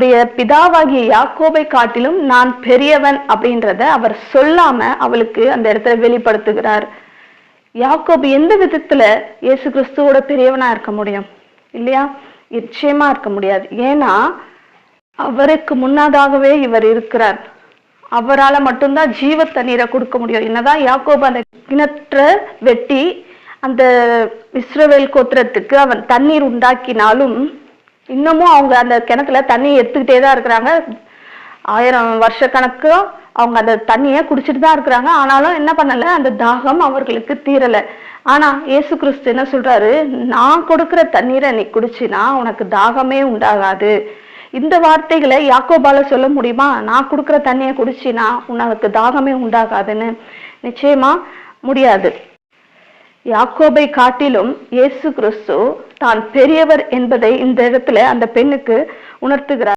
தன்னுடைய பிதாவாகிய யாக்கோபை காட்டிலும் நான் பெரியவன் அப்படின்றத அவர் சொல்லாம அவளுக்கு அந்த இடத்துல வெளிப்படுத்துகிறார். யாக்கோபு எந்த விதத்துல இயேசு கிறிஸ்துவோட பெரியவனா இருக்க முடியும்? இல்லையா? நிச்சயமா இருக்க முடியாது. ஏன்னா அவருக்கு முன்னதாகவே இவர் இருக்கிறார். அவரால மட்டும்தான் ஜீவ தண்ணீரை கொடுக்க முடியும். என்னதான் யாக்கோபு அந்த கிணற்ற வெட்டி அந்த இஸ்ரவேல் கோத்திரத்துக்கு அவன் தண்ணீர் உண்டாக்கினாலும் இன்னமும் அவங்க அந்த கிணத்துல தண்ணி எடுத்துக்கிட்டே தான் இருக்கிறாங்க. ஆயிரம் வருஷ கணக்கு அவங்க அந்த தண்ணியை குடிச்சிட்டு தான் இருக்கிறாங்க. ஆனாலும் என்ன பண்ணல? அந்த தாகம் அவர்களுக்கு தீரலை. ஆனா இயேசு கிறிஸ்து என்ன சொல்றாரு? நான் கொடுக்கிற தண்ணீரை நீ குடிச்சினா உனக்கு தாகமே உண்டாகாது. இந்த வார்த்தைகளை யாக்கோபால சொல்ல முடியுமா? நான் கொடுக்குற தண்ணியை குடிச்சினா உனக்கு தாகமே உண்டாகாதுன்னு. நிச்சயமா முடியாது. யாக்கோபை காட்டிலும் இயேசு கிறிஸ்து தான் பெரியவர் என்பதை இந்த இடத்துல அந்த பெண்ணுக்கு உணர்த்துகிறார்.